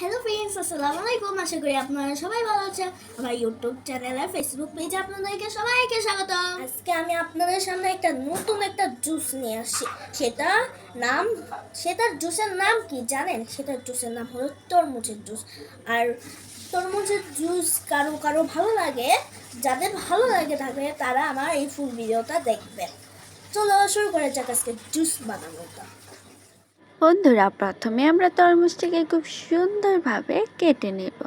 Hello friends আসসালামু আলাইকুম আশা করি আপনারা সবাই ভালো আছেন। আমার ইউটিউব চ্যানেল আর ফেসবুক পেজে আপনাদেরকে সবাইকে স্বাগত আজকে আমি আপনাদের সামনে একটা নতুন একটা জুস নিয়ে আসছি। সেটা নাম, সেটার জুসের নাম কি জানেন? সেটার জুসের নাম হলো তরমুজের জুস আর তরমুজের জুস কারও কারও ভালো লাগে, যাদের ভালো লাগে থাকে তারা আমার এই ফুল ভিডিওটা দেখবেন। চলো শুরু করে যাক আজকে জুস বানানোটা। বন্ধুরা, প্রথমে আমরা তরমুজটিকে খুব সুন্দরভাবে কেটে নেব।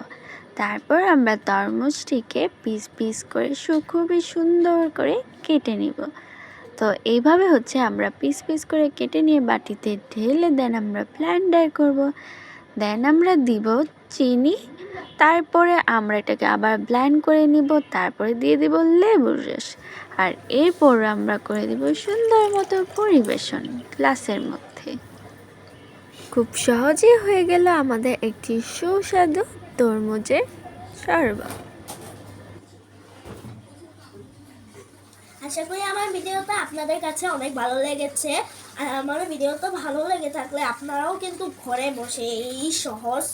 তারপর আমরা তরমুজটিকে পিস পিস করে খুবই সুন্দর করে কেটে নিব। তো এইভাবে হচ্ছে আমরা পিস পিস করে কেটে নিয়ে বাটিতে ঢেলে দেন আমরা ব্লেন্ডার করব। দেন আমরা দিব চিনি। তারপরে আমরা এটাকে আবার ব্লেন্ড করে নিব। তারপরে দিয়ে দিব লেবুর রস। আর এরপর আমরা করে দিব সুন্দর মতো পরিবেশন গ্লাসের মধ্যে। খুব সহজেই হয়ে গেল আমাদের একটি সুস্বাদু তরমুজের শরবত। আশা করি আমার ভিডিওটা আপনাদের কাছে অনেক ভালো লেগেছে। আর আমার ভিডিওটা ভালো লেগে থাকলে আপনারাও কিন্তু ঘরে বসে এই সহজ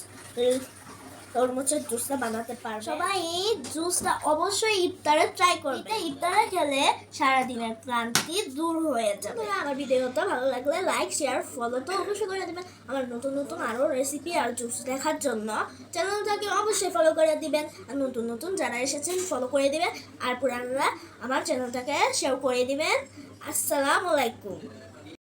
তরমুজের জুসটা বানাতে পারবে। সবাই এই জুসটা অবশ্যই ইফতারে ট্রাই করবে। এটা ইফতারে খেলে সারাদিনের ক্লান্তি দূর হয়ে যাবে। আমার ভিডিওটা ভালো লাগলে লাইক শেয়ার ফলো তো অবশ্যই করে দেবেন। আমার নতুন নতুন আরও রেসিপি আর জুস দেখার জন্য চ্যানেলটাকে অবশ্যই ফলো করে দিবেন। আর নতুন নতুন যারা এসেছেন ফলো করে দিবেন। আর পুরানরা আমার চ্যানেলটাকে শেয়ার করে দিবেন। আসসালামু আলাইকুম।